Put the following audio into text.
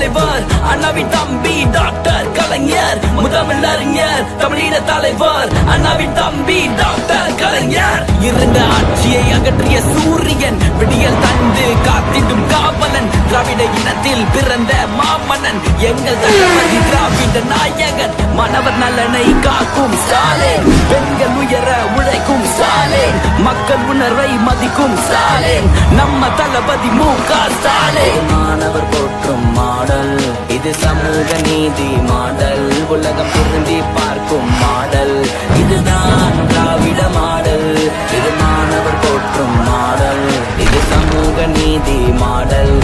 தலைவர் அண்ணாவின் தம்பி டாக்டர் கலைஞர் முதமிழறிஞர் தமிழீழ தலைவர் அண்ணாவி தம்பி டாக்டர் கலைஞர். இருந்த ஆட்சியை அகற்றிய சூரியன் விடியல் தந்து காத்திடும் காவலன் திராவிட இனத்தில் பிறந்த மாமன்னன் எங்கள் தளபதி திராவிட நாயகன் மாணவர் நலனை காக்கும் ஸ்டாலின் பெண்கள் உயர உழைக்கும் ஸ்டாலின் மக்கள் உணர்வை மதிக்கும் ஸ்டாலின் நம்ம தளபதி மு க ஸ்டாலின். இது சமூக நீதி மாடல். உலகம் திருந்தி பார்க்கும் மாடல். இதுதான் திராவிட மாடல். இது மாணவர் போற்றும் மாடல். இது சமூக நீதி மாடல்.